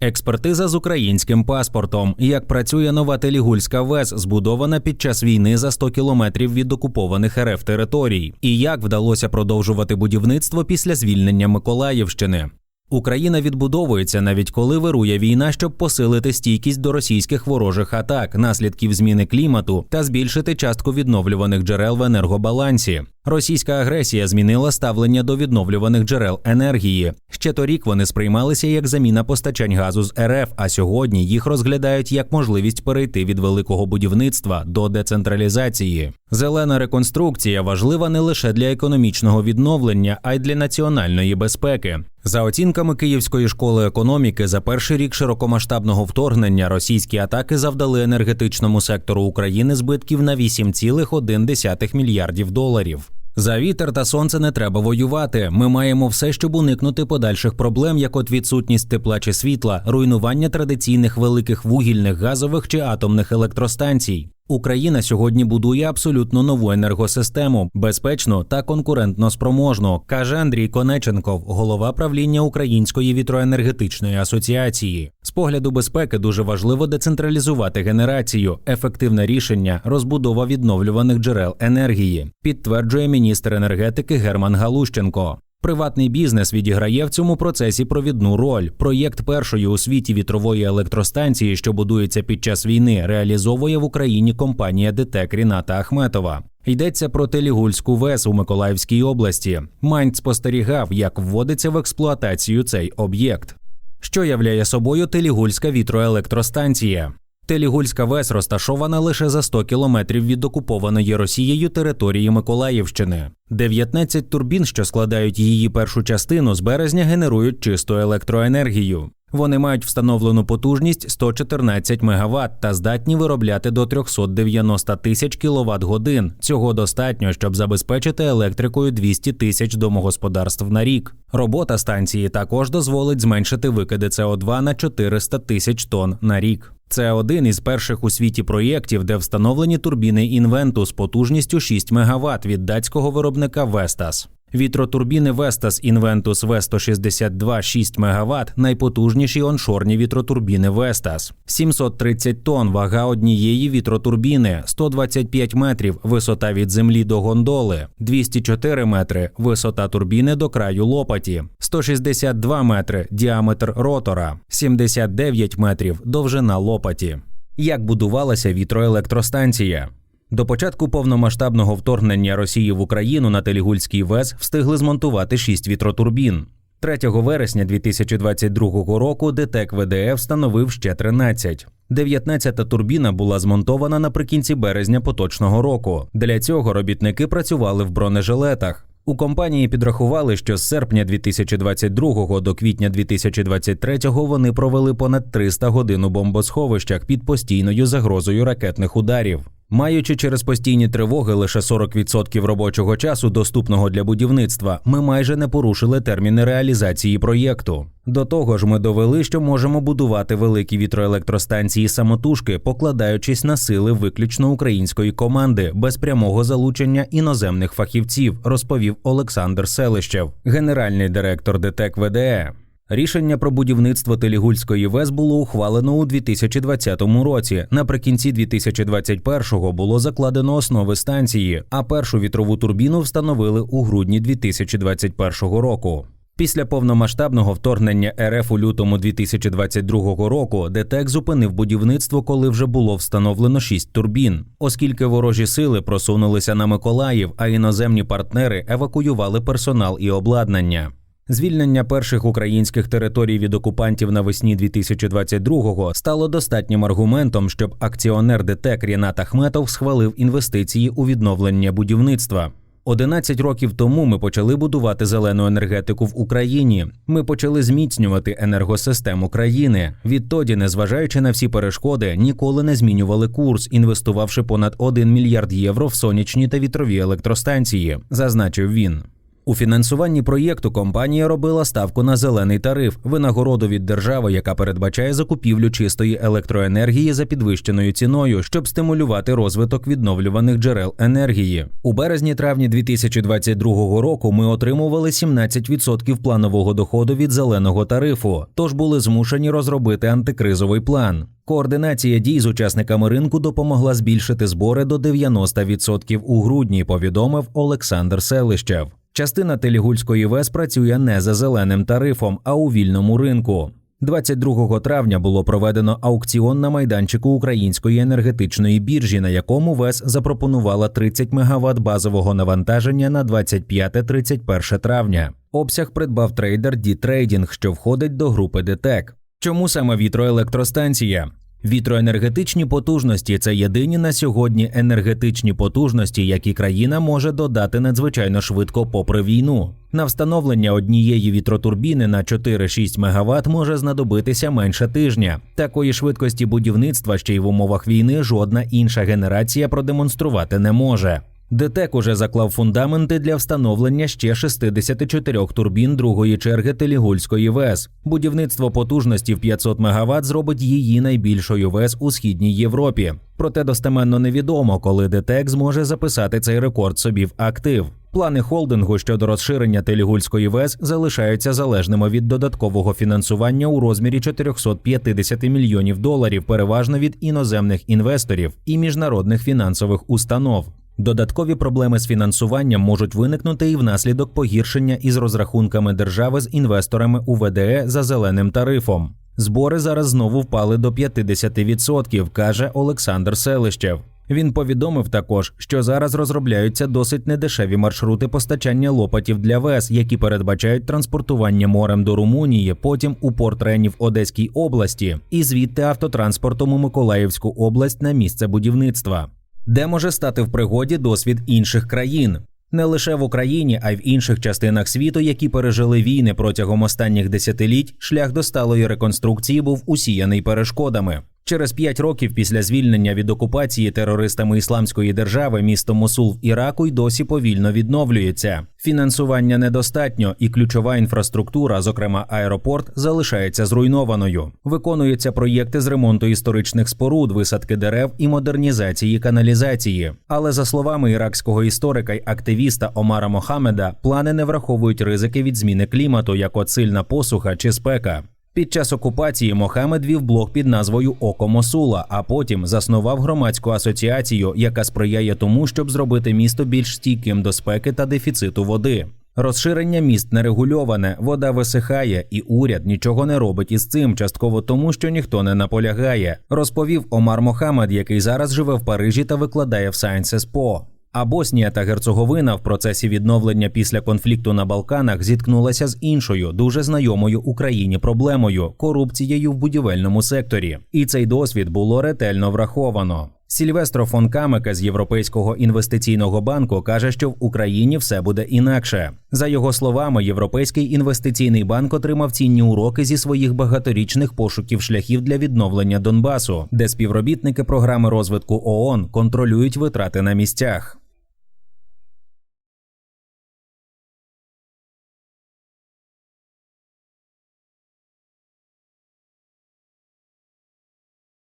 Експертиза з українським паспортом. Як працює нова Телігульська ВЕС, збудована під час війни за 100 кілометрів від окупованих РФ територій, і як вдалося продовжувати будівництво після звільнення Миколаївщини. Україна відбудовується навіть коли вирує війна, щоб посилити стійкість до російських ворожих атак, наслідків зміни клімату та збільшити частку відновлюваних джерел в енергобалансі. Російська агресія змінила ставлення до відновлюваних джерел енергії. Ще торік вони сприймалися як заміна постачань газу з РФ, а сьогодні їх розглядають як можливість перейти від великого будівництва до децентралізації. Зелена реконструкція важлива не лише для економічного відновлення, а й для національної безпеки. За оцінками Київської школи економіки, за перший рік широкомасштабного вторгнення російські атаки завдали енергетичному сектору України збитків на 8,1 мільярдів доларів. За вітер та сонце не треба воювати. Ми маємо все, щоб уникнути подальших проблем, як от відсутність тепла чи світла, руйнування традиційних великих вугільних, газових чи атомних електростанцій. Україна сьогодні будує абсолютно нову енергосистему, безпечну та конкурентно спроможну, каже Андрій Конеченков, голова правління Української вітроенергетичної асоціації. З погляду безпеки дуже важливо децентралізувати генерацію, ефективне рішення, розбудова відновлюваних джерел енергії, підтверджує міністр енергетики Герман Галущенко. Приватний бізнес відіграє в цьому процесі провідну роль. Проєкт першої у світі вітрової електростанції, що будується під час війни, реалізовує в Україні компанія ДТЕК Ріната Ахметова. Йдеться про Телігульську ВЕС у Миколаївській області. Майнц спостерігав, як вводиться в експлуатацію цей об'єкт. Що являє собою Телігульська вітроелектростанція? Телігульська ВЕС розташована лише за 100 кілометрів від окупованої Росією території Миколаївщини. 19 турбін, що складають її першу частину, з березня генерують чисту електроенергію. Вони мають встановлену потужність 114 МВт та здатні виробляти до 390 тисяч кВт годин. Цього достатньо, щоб забезпечити електрикою 200 тисяч домогосподарств на рік. Робота станції також дозволить зменшити викиди СО2 на 400 тисяч тонн на рік. Це один із перших у світі проєктів, де встановлені турбіни інвенту з потужністю 6 МВт від датського виробника Vestas. Вітротурбіни Vestas Inventus V162 6 МВт найпотужніші оншорні вітротурбіни Vestas. 730 тонн вага однієї вітротурбіни, 125 метрів висота від землі до гондоли, 204 метри висота турбіни до краю лопаті, 162 метри діаметр ротора, 79 метрів довжина лопаті. Як будувалася вітроелектростанція? До початку повномасштабного вторгнення Росії в Україну на Телігульський ВЕС встигли змонтувати шість вітротурбін. 3 вересня 2022 року ДТЕК ВДФ встановив ще 13. 19-та турбіна була змонтована наприкінці березня поточного року. Для цього робітники працювали в бронежилетах. У компанії підрахували, що з серпня 2022 до квітня 2023 вони провели понад 300 годин у бомбосховищах під постійною загрозою ракетних ударів. Маючи через постійні тривоги лише 40% робочого часу, доступного для будівництва, ми майже не порушили терміни реалізації проєкту. До того ж, ми довели, що можемо будувати великі вітроелектростанції самотужки, покладаючись на сили виключно української команди без прямого залучення іноземних фахівців, розповів Олександр Селищев, генеральний директор ДТЕК ВДЕ. Рішення про будівництво Телігульської ВЕС було ухвалено у 2020 році. Наприкінці 2021-го було закладено основи станції, а першу вітрову турбіну встановили у грудні 2021 року. Після повномасштабного вторгнення РФ у лютому 2022 року ДТЕК зупинив будівництво, коли вже було встановлено шість турбін, оскільки ворожі сили просунулися на Миколаїв, а іноземні партнери евакуювали персонал і обладнання. Звільнення перших українських територій від окупантів навесні 2022-го стало достатнім аргументом, щоб акціонер ДТЕК Рінат Ахметов схвалив інвестиції у відновлення будівництва. 11 років тому ми почали будувати зелену енергетику в Україні. Ми почали зміцнювати енергосистему країни. Відтоді, незважаючи на всі перешкоди, ніколи не змінювали курс, інвестувавши понад 1 мільярд євро в сонячні та вітрові електростанції, зазначив він. У фінансуванні проєкту компанія робила ставку на зелений тариф, винагороду від держави, яка передбачає закупівлю чистої електроенергії за підвищеною ціною, щоб стимулювати розвиток відновлюваних джерел енергії. У березні-травні 2022 року ми отримували 17% планового доходу від зеленого тарифу, тож були змушені розробити антикризовий план. Координація дій з учасниками ринку допомогла збільшити збори до 90% у грудні, повідомив Олександр Селищев. Частина Телігульської ВЕС працює не за зеленим тарифом, а у вільному ринку. 22 травня було проведено аукціон на майданчику Української енергетичної біржі, на якому ВЕС запропонувала 30 МВт базового навантаження на 25-31 травня. Обсяг придбав трейдер D-Trading, що входить до групи ДТЕК. Чому саме вітроелектростанція? Вітроенергетичні потужності це єдині на сьогодні енергетичні потужності, які країна може додати надзвичайно швидко попри війну. На встановлення однієї вітротурбіни на 4-6 МВт може знадобитися менше тижня. Такої швидкості будівництва ще й в умовах війни жодна інша генерація продемонструвати не може. ДТЕК уже заклав фундаменти для встановлення ще 64 турбін другої черги Телігульської ВЕС. Будівництво потужності в 500 МВт зробить її найбільшою ВЕС у східній Європі. Проте достеменно невідомо, коли ДТЕК зможе записати цей рекорд собі в актив. Плани холдингу щодо розширення Телігульської ВЕС залишаються залежними від додаткового фінансування у розмірі 450 мільйонів доларів, переважно від іноземних інвесторів і міжнародних фінансових установ. Додаткові проблеми з фінансуванням можуть виникнути і внаслідок погіршення із розрахунками держави з інвесторами у ВДЕ за зеленим тарифом. Збори зараз знову впали до 50%, каже Олександр Селищев. Він повідомив також, що зараз розробляються досить недешеві маршрути постачання лопатів для ВЕС, які передбачають транспортування морем до Румунії, потім у порт Рені в Одеській області, і звідти автотранспортом у Миколаївську область на місце будівництва де може стати в пригоді досвід інших країн. Не лише в Україні, а й в інших частинах світу, які пережили війни протягом останніх десятиліть, шлях до сталої реконструкції був усіяний перешкодами. Через п'ять років після звільнення від окупації терористами ісламської держави місто Мосул в Іраку й досі повільно відновлюється. Фінансування недостатньо, і ключова інфраструктура, зокрема аеропорт, залишається зруйнованою. Виконуються проєкти з ремонту історичних споруд, висадки дерев і модернізації каналізації. Але за словами іракського історика й активіста Омара Мохамеда, плани не враховують ризики від зміни клімату, як от сильна посуха чи спека. Під час окупації Мохамед вів блог під назвою Око Мосула, а потім заснував громадську асоціацію, яка сприяє тому, щоб зробити місто більш стійким до спеки та дефіциту води. Розширення міст нерегульоване, вода висихає, і уряд нічого не робить із цим, частково тому, що ніхто не наполягає, розповів Омар Мохамед, який зараз живе в Парижі та викладає в Sciences Po. А Боснія та Герцеговина в процесі відновлення після конфлікту на Балканах зіткнулася з іншою дуже знайомою Україні проблемою корупцією в будівельному секторі. І цей досвід було ретельно враховано. Сільвестро фон Камека з Європейського інвестиційного банку каже, що в Україні все буде інакше. За його словами, Європейський інвестиційний банк отримав цінні уроки зі своїх багаторічних пошуків шляхів для відновлення Донбасу, де співробітники програми розвитку ООН контролюють витрати на місцях.